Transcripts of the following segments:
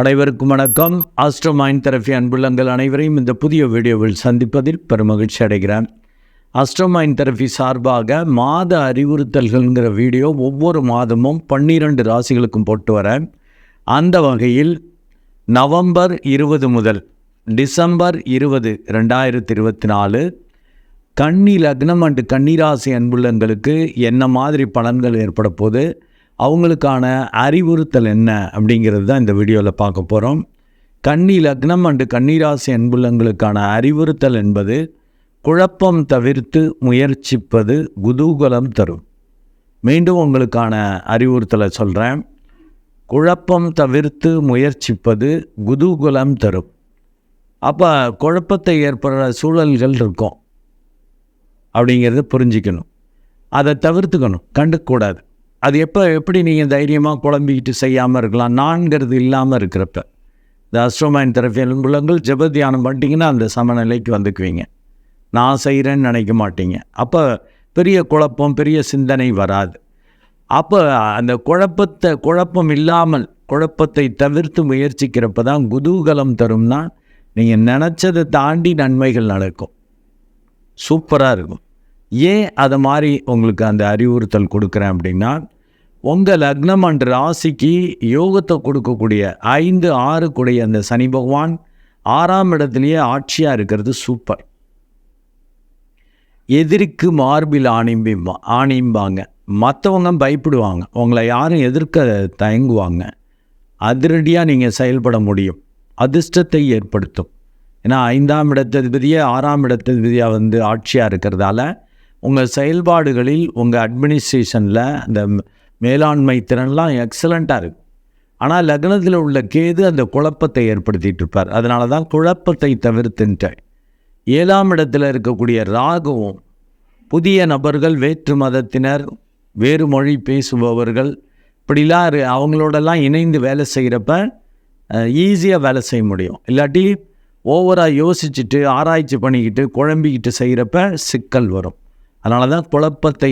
அனைவருக்கும் வணக்கம். Astro mind therapy அன்புள்ளங்கள் அனைவரையும் இந்த புதிய வீடியோவில் சந்திப்பதில் பெருமகிழ்ச்சி அடைகிறேன். ஆஸ்ட்ரோ மைண்ட் தெரப்பி சார்பாக மாத அறிவுறுத்தல்கள்ங்கிற வீடியோ ஒவ்வொரு மாதமும் பன்னிரண்டு ராசிகளுக்கும் போட்டு வரேன். அந்த வகையில் நவம்பர் இருபது முதல் டிசம்பர் இருபது ரெண்டாயிரத்தி இருபத்தி நாலு கன்னி லக்னம் அண்டு கன்னிராசி அன்புள்ளங்களுக்கு என்ன மாதிரி பலன்கள் ஏற்பட போது அவங்களுக்கான அறிவுறுத்தல் என்ன அப்படிங்கிறது தான் இந்த வீடியோவில் பார்க்க போகிறோம் கன்னி லக்னம் அண்டு கன்னிராசி அன்புள்ளங்களுக்கான அறிவுறுத்தல் என்பது குழப்பம் தவிர்த்து முயற்சிப்பது குதூகலம் தரும். மீண்டும் உங்களுக்கான அறிவுறுத்தலை சொல்கிறேன் குழப்பம் தவிர்த்து முயற்சிப்பது குதூகலம் தரும். அப்போ குழப்பத்தை ஏற்படுற சூழல்கள் இருக்கும். அப்படிங்கிறத புரிஞ்சிக்கணும். அதை தவிர்த்துக்கணும். கண்டுக்கூடாது அது எப்போ எப்படி நீங்கள் தைரியமாக குழம்பிக்கிட்டு செய்யாமல் இருக்கலாம்? நான்கிறது இல்லாமல் இருக்கிறப்ப. இந்த அஸ்ட்ரோமைன் தெரபி அன்புலங்கள் ஜெப தியானம் பண்ணிட்டீங்கன்னா அந்த சமநிலைக்கு வந்துக்குவீங்க. நான் செய்கிறேன்னு நினைக்க மாட்டீங்க. அப்போ பெரிய குழப்பம் பெரிய சிந்தனை வராது. அப்போ அந்த குழப்பத்தை குழப்பம் இல்லாமல் குழப்பத்தை தவிர்த்து முயற்சிக்கிறப்ப தான் குதூகலம் தரும்னா நீங்கள் நினச்சதை தாண்டி நன்மைகள் நடக்கும். சூப்பராக இருக்கும். ஏன் அதை மாதிரி உங்களுக்கு அந்த அறிவுறுத்தல் கொடுக்குறேன் அப்படின்னா உங்கள் லக்னம் அன்று ராசிக்கு யோகத்தை கொடுக்கக்கூடிய ஐந்து ஆறு கூடிய அந்த சனி பகவான் ஆறாம் இடத்துலையே ஆட்சியாக இருக்கிறது சூப்பர். எதிரிக்கு மார்பில் ஆணிம்பிம்பா ஆணிம்பாங்க. மற்றவங்க பயப்படுவாங்க. உங்களை யாரும் எதிர்க்க தயங்குவாங்க. அதிரடியாக நீங்கள் செயல்பட முடியும். அதிர்ஷ்டத்தை ஏற்படுத்தும். ஏன்னா ஐந்தாம் இடத்ததிபதியே ஆறாம் இடத்ததிபதியாக வந்து ஆட்சியாக இருக்கிறதால உங்கள் செயல்பாடுகளில் உங்கள் அட்மினிஸ்ட்ரேஷனில் அந்த மேலாண்மை திறன்லாம் எக்ஸலண்ட்டாக இருக்கும் ஆனால் லக்னத்தில் உள்ள கேது அந்த குழப்பத்தை ஏற்படுத்திகிட்டு இருப்பார். அதனால தான் குழப்பத்தை தவிர்த்துன்ட்டேன் ஏழாம் இடத்தில் இருக்கக்கூடிய ராகுவும் புதிய நபர்கள் வேற்று மதத்தினர் வேறு மொழி பேசுபவர்கள் இப்படிலாம் அவங்களோடலாம் இணைந்து வேலை செய்கிறப்ப ஈஸியாக வேலை செய்ய முடியும். இல்லாட்டி ஓவராக யோசிச்சுட்டு ஆராய்ச்சி பண்ணிக்கிட்டு குழம்பிக்கிட்டு செய்கிறப்ப சிக்கல் வரும். அதனால தான் குழப்பத்தை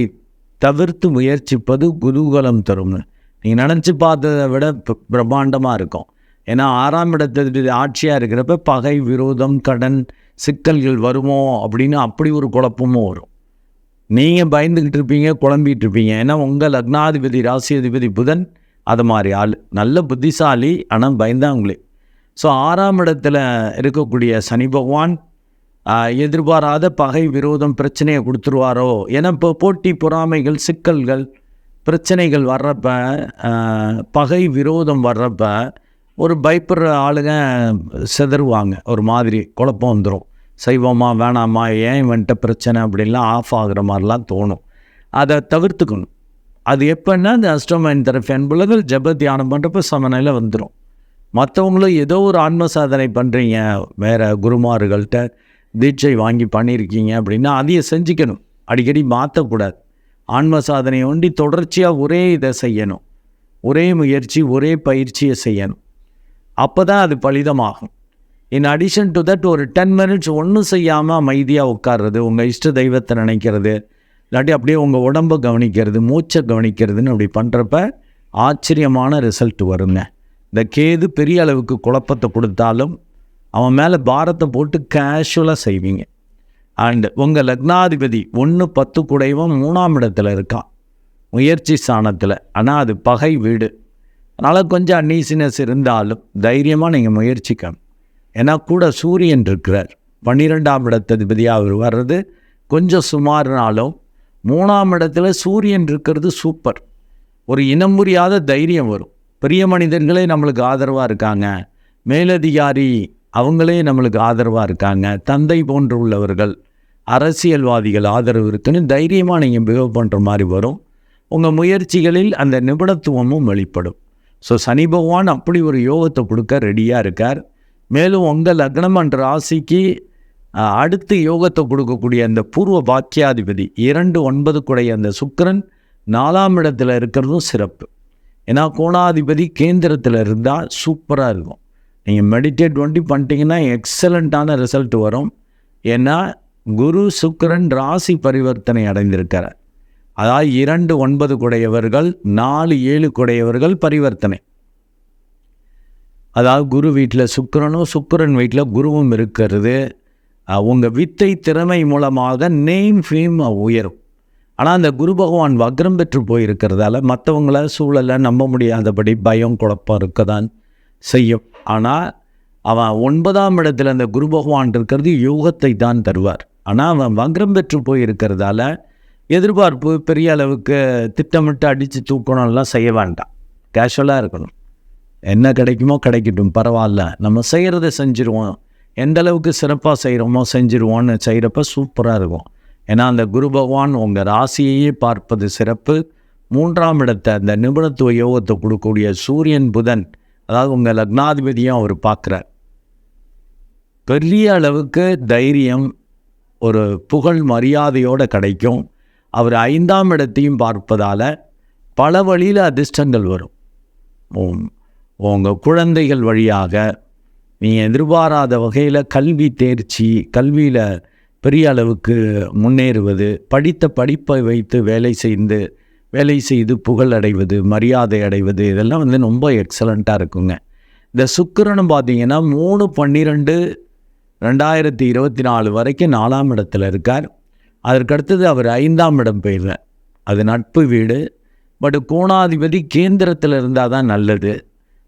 தவிர்த்து முயற்சிப்பது குதூகலம் தரும்னு. நீங்கள் நினச்சி பார்த்ததை விட பிரம்மாண்டமாக இருக்கும். ஏன்னா ஆறாம் இடத்துல ஆட்சியாக இருக்கிறப்ப பகை விரோதம் கடன் சிக்கல்கள் வருமோ அப்படின்னு அப்படி ஒரு குழப்பமும் வரும். நீங்கள் பயந்துக்கிட்டு இருப்பீங்க குழம்பிகிட்டு இருப்பீங்க. ஏன்னா உங்கள் லக்னாதிபதி ராசி அதிபதி புதன் அது மாதிரி ஆள். நல்ல புத்திசாலி ஆனால் பயந்தாங்களே ஸோ ஆறாம் இடத்துல இருக்கக்கூடிய சனி பகவான் எதிர்பாராத பகை விரோதம் பிரச்சனையை கொடுத்துருவாரோ? ஏன்னா இப்போ போட்டி பொறாமைகள் சிக்கல்கள் பிரச்சனைகள் வர்றப்ப பகை விரோதம் வர்றப்ப ஒரு பயப்படுற ஆளுங்க சிதறுவாங்க. ஒரு மாதிரி குழப்பம் வந்துடும் செய்வோமா வேணாமா ஏன் இவன்ட்ட பிரச்சனை அப்படின்லாம் ஆஃப் ஆகுற மாதிரிலாம் தோணும். அதை தவிர்த்துக்கணும். அது எப்போன்னா இந்த அஷ்டமைன் தெரப்பி அன்புலகள் ஜப தியானம் பண்ணுறப்ப சமநிலை வந்துடும் மற்றவங்களும் ஏதோ ஒரு ஆன்ம சாதனை பண்ணுறீங்க வேறு குருமார்கள்ட்ட தீட்சை வாங்கி பண்ணியிருக்கீங்க அப்படின்னா அதையும் செஞ்சுக்கணும். அடிக்கடி மாற்றக்கூடாது ஆன்ம சாதனையை ஒண்டி தொடர்ச்சியாக ஒரே இதை செய்யணும். ஒரே முயற்சி ஒரே பயிற்சியை செய்யணும். அப்போ தான் அது பலிதமாகும். இன் அடிஷன் டு தட் ஒரு டென் மினிட்ஸ் ஒன்றும் செய்யாமல் அமைதியாக உட்கார்றது உங்கள் இஷ்ட தெய்வத்தை நினைக்கிறது இல்லாட்டி அப்படியே உங்கள் உடம்பை கவனிக்கிறது மூச்சை கவனிக்கிறதுன்னு அப்படி பண்ணுறப்ப ஆச்சரியமான ரிசல்ட் வருங்க. இந்த கேது பெரிய அளவுக்கு குழப்பத்தை கொடுத்தாலும் அவன் மேலே பாரத்தை போட்டு கேஷுவலாக செய்வீங்க. அண்டு உங்கள் லக்னாதிபதி ஒன்று பத்து குடைவன் மூணாம் இடத்துல இருக்கான் முயற்சி ஸ்தானத்தில். ஆனால் அது பகை வீடு. அதனால் கொஞ்சம் அன்னீசினஸ் இருந்தாலும் தைரியமாக நீங்கள் முயற்சிக்கணும். ஏன்னா கூட சூரியன் இருக்கிறார். பன்னிரெண்டாம் இடத்ததிபதியாக அவர் வர்றது கொஞ்சம் சுமார்னாலும் மூணாம் இடத்துல சூரியன் இருக்கிறது சூப்பர் ஒரு இனம் புரியாத தைரியம் வரும். பெரிய மனிதர்களே நம்மளுக்கு ஆதரவாக இருக்காங்க. மேலதிகாரி அவங்களே நம்மளுக்கு ஆதரவாக இருக்காங்க. தந்தை போன்று உள்ளவர்கள் அரசியல்வாதிகள் ஆதரவு இருக்குன்னு தைரியமாக நீங்கள் பிஹேவ் பண்ணுற மாதிரி வரும். உங்கள் முயற்சிகளில் அந்த நிபுணத்துவமும் வெளிப்படும். ஸோ சனி பகவான் அப்படி ஒரு யோகத்தை கொடுக்க ரெடியாக இருக்கார். மேலும் உங்கள் லக்னம் என்ற ராசிக்கு அடுத்து யோகத்தை கொடுக்கக்கூடிய அந்த பூர்வ பாக்கியாதிபதி இரண்டு ஒன்பது குடைய அந்த சுக்கரன் நாலாம் இடத்துல இருக்கிறதும் சிறப்பு. ஏன்னா கோணாதிபதி கேந்திரத்தில் இருந்தால் சூப்பராக இருக்கும். நீங்கள் மெடிடேட் ஒண்டி பண்ணிட்டீங்கன்னா எக்ஸலண்ட்டான ரிசல்ட் வரும். ஏன்னா குரு சுக்கரன் ராசி பரிவர்த்தனை அடைந்திருக்கிறார் அதாவது இரண்டு ஒன்பது குடையவர்கள் நாலு ஏழு குடையவர்கள் பரிவர்த்தனை. அதாவது குரு வீட்டில் சுக்கரனும் சுக்கரன் வீட்டில் குருவும் இருக்கிறது. உங்கள் வித்தை திறமை மூலமாக நேம் ஃபேம் உயரும். ஆனால் அந்த குரு பகவான் வக்ரம் பெற்று போயிருக்கிறதால மற்றவங்கள சூழலை நம்ப முடியாதபடி பயம் குழப்பம் இருக்க தான் செய்யும். ஆனால் அவன் ஒன்பதாம் இடத்துல அந்த குரு பகவான் இருக்கிறது யோகத்தை தான் தருவார். ஆனால் அவன் வங்கரம் பெற்று போயிருக்கிறதால எதிர்பார்ப்பு பெரிய அளவுக்கு திட்டமிட்டு அடித்து தூக்கணும்லாம் செய்ய வேண்டாம். கேஷுவலாக இருக்கணும். என்ன கிடைக்குமோ கிடைக்கட்டும் பரவாயில்ல. நம்ம செய்கிறத செஞ்சுருவோம். எந்த அளவுக்கு சிறப்பாக செய்கிறோமோ செஞ்சுருவோன்னு செய்கிறப்ப சூப்பராக இருக்கும். ஏன்னா அந்த குரு பகவான் உங்கள் ராசியையே பார்ப்பது சிறப்பு. மூன்றாம் இடத்தை அந்த நிபுணத்துவ யோகத்தை கொடுக்கக்கூடிய சூரியன் புதன் அதாவது உங்கள் லக்னாதிபதியும் அவர் பார்க்குறார். பெரிய அளவுக்கு தைரியம் ஒரு புகழ் மரியாதையோடு கிடைக்கும். அவர் ஐந்தாம் இடத்தையும் பார்ப்பதால் பல வழியில் அதிர்ஷ்டங்கள் வரும். உம், உங்கள் குழந்தைகள் வழியாக நீங்கள் எதிர்பாராத வகையில் கல்வி தேர்ச்சி கல்வியில் பெரிய அளவுக்கு முன்னேறுவது படித்த படிப்பை வைத்து வேலை செய்து வேலை செய்து புகழ் அடைவது மரியாதை அடைவது இதெல்லாம் வந்து ரொம்ப எக்ஸலண்ட்டாக இருக்குங்க. இந்த சுக்கிரனும் பார்த்தீங்கன்னா மூணு பன்னிரெண்டு ரெண்டாயிரத்தி இருபத்தி நாலு வரைக்கும் நாலாம் இடத்துல இருக்கார். அதற்கடுத்தது அவர் ஐந்தாம் இடம் போயிடுறார் அது நட்பு வீடு. பட் கோணாதிபதி கேந்திரத்தில் இருந்தால் தான் நல்லது.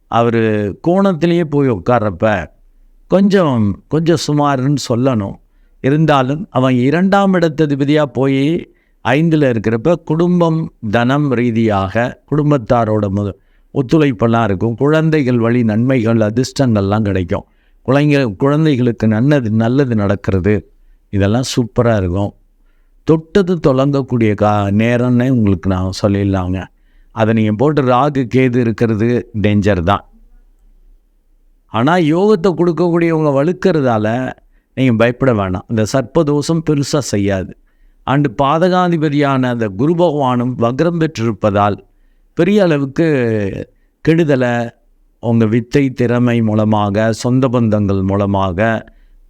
அவர் கோணத்திலேயே போய் உட்கார்றப்ப கொஞ்சம் கொஞ்சம் சுமாருன்னு சொல்லணும். இருந்தாலும் அவன் இரண்டாம் இடத்ததிபதியாக போய் ஐந்தில் இருக்கிறப்ப குடும்பம் தனம் ரீதியாக குடும்பத்தாரோட முத ஒத்துழைப்பெல்லாம் இருக்கும். குழந்தைகள் வழி நன்மைகள் அதிர்ஷ்டங்கள்லாம் கிடைக்கும். குழந்தை குழந்தைகளுக்கு நல்லது நல்லது நடக்கிறது. இதெல்லாம் சூப்பராக இருக்கும். தொட்டது தொடங்கக்கூடிய கா நேரம்னே உங்களுக்கு நான் சொல்லிடலாங்க. அதை நீங்கள் போட்டு ராகு கேது இருக்கிறது டேஞ்சர் தான். ஆனால் யோகத்தை கொடுக்கக்கூடியவங்க வழுக்கிறதால நீங்கள் பயப்பட வேணாம். இந்த சர்ப்பதோஷம் பெருசாக செய்யாது. அண்டு பாதகாதிபதியான அந்த குரு பகவானும் வக்ரம் பெற்றிருப்பதால் பெரிய அளவுக்கு கெடுதலை உங்கள் வித்தை திறமை மூலமாக சொந்த பந்தங்கள் மூலமாக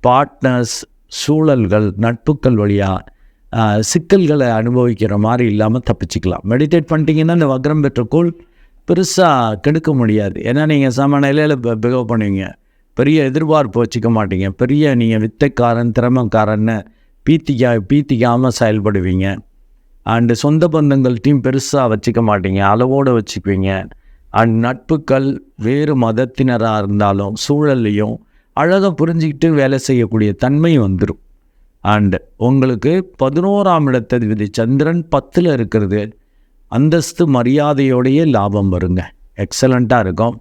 பார்ட்னர்ஸ் சூழல்கள் நட்புக்கள் வழியாக சிக்கல்களை அனுபவிக்கிற மாதிரி இல்லாமல் தப்பிச்சுக்கலாம். மெடிடேட் பண்ணிட்டீங்கன்னா இந்த வக்ரம் பெற்ற கோள் பெருசாக கெடுக்க முடியாது. ஏன்னா நீங்கள் சம நிலையில் பிகவ் பண்ணுவீங்க. பெரிய எதிர்பார்ப்பு வச்சுக்க மாட்டீங்க. பெரிய நீங்கள் வித்தைக்காரன் திறமைக்காரன்னு பீத்திக்கா பீத்திக்காமல் செயல்படுவீங்க. அண்டு சொந்த பந்தங்கள்ட்டையும் பெருசாக வச்சுக்க மாட்டீங்க. அளவோடு வச்சுக்குவீங்க. அண்ட் நட்புக்கள் வேறு மதத்தினராக இருந்தாலும் சூழல்லையும் அழகாக புரிஞ்சுக்கிட்டு வேலை செய்யக்கூடிய தன்மை வந்துடும் அண்டு உங்களுக்கு பதினோராம் இடத்ததிபதி சந்திரன் பத்தில் இருக்கிறது. அந்தஸ்து மரியாதையோடைய லாபம் வருங்க. எக்ஸலண்ட்டாக இருக்கும்.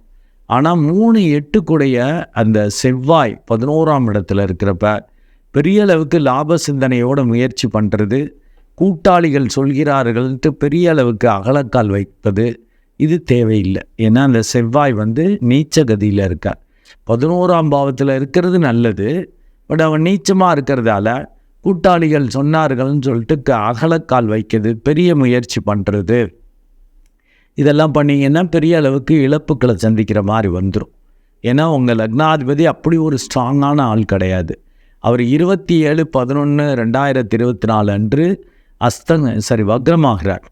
ஆனால் மூணு எட்டுக்குடைய அந்த செவ்வாய் பதினோராம் இடத்துல இருக்கிறப்ப பெரிய அளவுக்கு லாப சிந்தனையோட முயற்சி பண்ணுறது கூட்டாளிகள் சொல்கிறார்கள்ட்டு பெரிய அளவுக்கு அகலக்கால் வைப்பது இது தேவையில்லை. ஏன்னா அந்த செவ்வாய் வந்து நீச்ச கதியில் இருக்கார். பதினோராம் பாவத்தில் இருக்கிறது நல்லது பட் அவன் நீச்சமாக இருக்கிறதால கூட்டாளிகள் சொன்னார்கள்னு சொல்லிட்டு க- அகலக்கால் வைக்கிறது பெரிய முயற்சி பண்ணுறது இதெல்லாம் பண்ணீங்கன்னா பெரிய அளவுக்கு இழப்புக்களை சந்திக்கிற மாதிரி வந்துடும் ஏன்னா உங்கள் லக்னாதிபதி அப்படி ஒரு ஸ்ட்ராங்கான ஆள் கிடையாது. அவர் இருபத்தி ஏழு பதினொன்று ரெண்டாயிரத்தி இருபத்தி நாலு அன்று அஸ்தங்க சரி வக்ரமாகிறார்.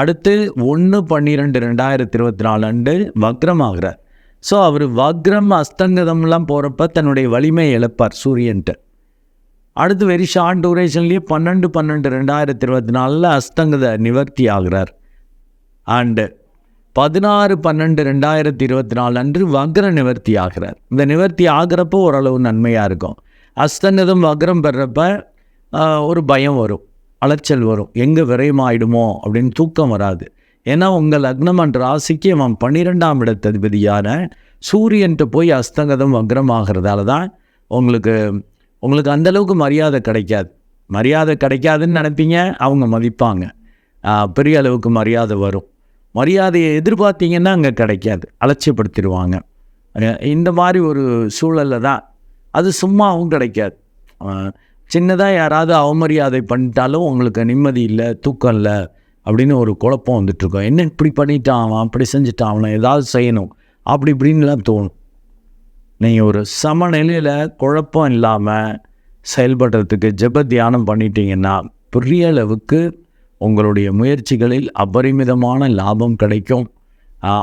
அடுத்து ஒன்று பன்னிரெண்டு ரெண்டாயிரத்தி இருபத்தி நாலு அன்று வக்ரமாகிறார். ஸோ அவர் வக்ரம் அஸ்தங்கதம்லாம் போகிறப்ப தன்னுடைய வலிமையை இழப்பார் சூரியன்ட்டு. அடுத்து வெரி ஷார்ட் டூரேஷன்லேயே பன்னெண்டு பன்னெண்டு ரெண்டாயிரத்தி இருபத்தி நாலில் அஸ்தங்கத நிவர்த்தி ஆகிறார். அண்டு பதினாறு பன்னெண்டு ரெண்டாயிரத்தி இருபத்தி நாலு அன்று வக்ர நிவர்த்தி ஆகிறார். இந்த நிவர்த்தி ஆகிறப்போ ஓரளவு நன்மையாக இருக்கும். அஸ்தங்கதம் வக்ரம் பெறப்ப ஒரு பயம் வரும். அலைச்சல் வரும். எங்கே விரயமாயிடுமோ அப்படின்னு தூக்கம் வராது. ஏன்னா உங்கள் லக்னம் என்ற ராசிக்கு அவன் பன்னிரெண்டாம் இடத்ததிபதியான சூரியன்ட்டு போய் அஸ்தங்கதம் வக்ரம் ஆகிறதால தான் உங்களுக்கு உங்களுக்கு அந்த அளவுக்கு மரியாதை கிடைக்காது. மரியாதை கிடைக்காதுன்னு நினைப்பீங்க அவங்க மதிப்பாங்க. பெரிய அளவுக்கு மரியாதை வரும். மரியாதையை எதிர்பார்த்தீங்கன்னா அங்கே கிடைக்காது. அலட்சியப்படுத்திடுவாங்க. இந்த மாதிரி ஒரு சூழலில் தான் அது சும்மாவும் கிடைக்காது. சின்னதாக யாராவது அவமரியாதை பண்ணிட்டாலும் உங்களுக்கு நிம்மதி இல்லை தூக்கம் இல்லை அப்படின்னு ஒரு குழப்பம் வந்துட்டுருக்கோம் என்ன இப்படி பண்ணிட்டான் அவன்? அப்படி செஞ்சுட்டான் அவனை? ஏதாவது செய்யணும். அப்படி இப்படின்லாம் தோணும். நீங்கள் ஒரு சமநிலையில் குழப்பம் இல்லாமல் செயல்படுறதுக்கு ஜெப தியானம் பண்ணிட்டீங்கன்னா பெரிய அளவுக்கு உங்களுடைய முயற்சிகளில் அபரிமிதமான லாபம் கிடைக்கும்.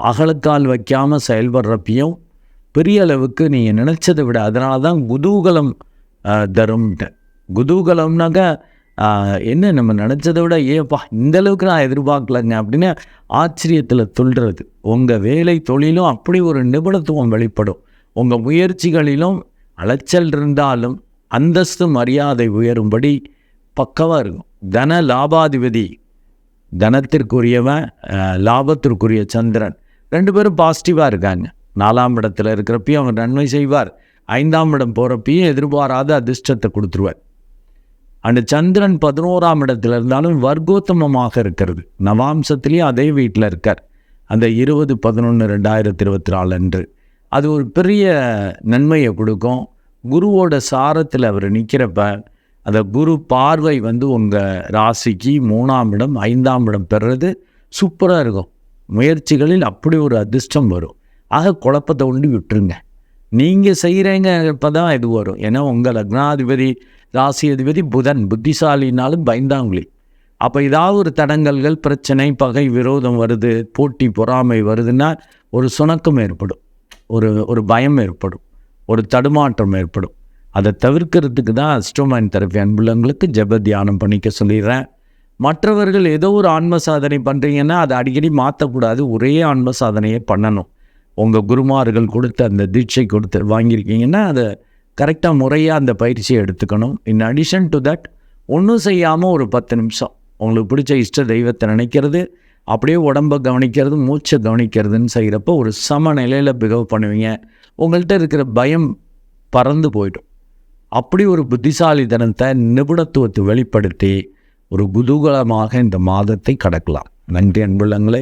அகலக்கால் வைக்காமல் செயல்படுறப்பையும் பெரிய அளவுக்கு நீங்கள் நினச்சதை விட அதனால தான் குதூகலம் தரும்ன்ட்டு. குதூகலம்னாக்க என்ன நம்ம நினச்சதை விட ஏப்பா இந்த அளவுக்கு நான் எதிர்பார்க்கலங்க அப்படின்னு ஆச்சரியத்தில் துள்ளுறது. உங்கள் வேலை தொழிலும் அப்படி ஒரு நிபுணத்துவம் வெளிப்படும். உங்கள் முயற்சிகளிலும் அலைச்சல் இருந்தாலும் அந்தஸ்து மரியாதை உயரும்படி பக்கவாக இருக்கும். தன லாபாதிபதி தனத்திற்குரியவன் லாபத்திற்குரிய சந்திரன். ரெண்டு பேரும் பாசிட்டிவாக இருக்காங்க. நாலாம் இடத்துல இருக்கிறப்பையும் அவர் நன்மை செய்வார். ஐந்தாம் இடம் போகிறப்பையும் எதிர்பாராத அதிர்ஷ்டத்தை கொடுத்துருவார். அந்த சந்திரன் பதினோராம் இடத்துல இருந்தாலும் வர்க்கோத்தமமாக இருக்கிறது. நவாம்சத்துலேயும் அதே வீட்டில் இருக்கார். அந்த இருபது பதினொன்று ரெண்டாயிரத்தி இருபத்தி நாலு அன்று. அது ஒரு பெரிய நன்மையை கொடுக்கும். குருவோட சாரத்தில் அவர் நிற்கிறப்ப அந்த குரு பார்வை வந்து உங்கள் ராசிக்கு மூணாம் இடம் ஐந்தாம் இடம் பெறுறது சூப்பராக இருக்கும். முயற்சிகளில் அப்படி ஒரு அதிர்ஷ்டம் வரும். ஆக குழப்பத்தை உண்டு விட்டுருங்க. நீங்கள் செய்கிறீங்க இப்போ தான் இது வரும். ஏன்னா உங்கள் லக்னாதிபதி ராசி அதிபதி புதன் புத்திசாலினாலும் பயந்தாங்குழி. அப்போ ஏதாவது ஒரு தடங்கல்கள் பிரச்சனை பகை விரோதம் வருது போட்டி பொறாமை வருதுன்னா ஒரு சுணக்கம் ஏற்படும். ஒரு ஒரு பயம் ஏற்படும். ஒரு தடுமாற்றம் ஏற்படும். அதை தவிர்க்கிறதுக்கு தான் அஸ்ட்ரோமைன் தெரப்பி அன்புள்ளவங்களுக்கு ஜப தியானம் பண்ணிக்க சொல்லிடுறேன். மற்றவர்கள் ஏதோ ஒரு ஆன்ம சாதனை பண்ணுறீங்கன்னா அதை அடிக்கடி மாற்றக்கூடாது ஒரே ஆன்ம சாதனையை பண்ணணும். உங்கள் குருமார்கள் கொடுத்த அந்த தீட்சை கொடுத்து வாங்கியிருக்கீங்கன்னா அதை கரெக்டாக முறையாக அந்த பயிற்சியை எடுத்துக்கணும். இன் அடிஷன் டு தட் ஒன்றும் செய்யாமல் ஒரு பத்து நிமிஷம். உங்களுக்கு பிடிச்ச இஷ்ட தெய்வத்தை நினைக்கிறது அப்படியே உடம்பை கவனிக்கிறது மூச்சை கவனிக்கிறதுன்னு செய்கிறப்போ ஒரு சம நிலையில் பிகவ் பண்ணுவீங்க. உங்கள்கிட்ட இருக்கிற பயம் பறந்து போயிடும். அப்படி ஒரு புத்திசாலித்தனத்தை நிபுணத்துவத்தை வெளிப்படுத்தி ஒரு குதூகலமாக இந்த மாதத்தை கடக்கலாம். நன்றி அன்புள்ளங்களே.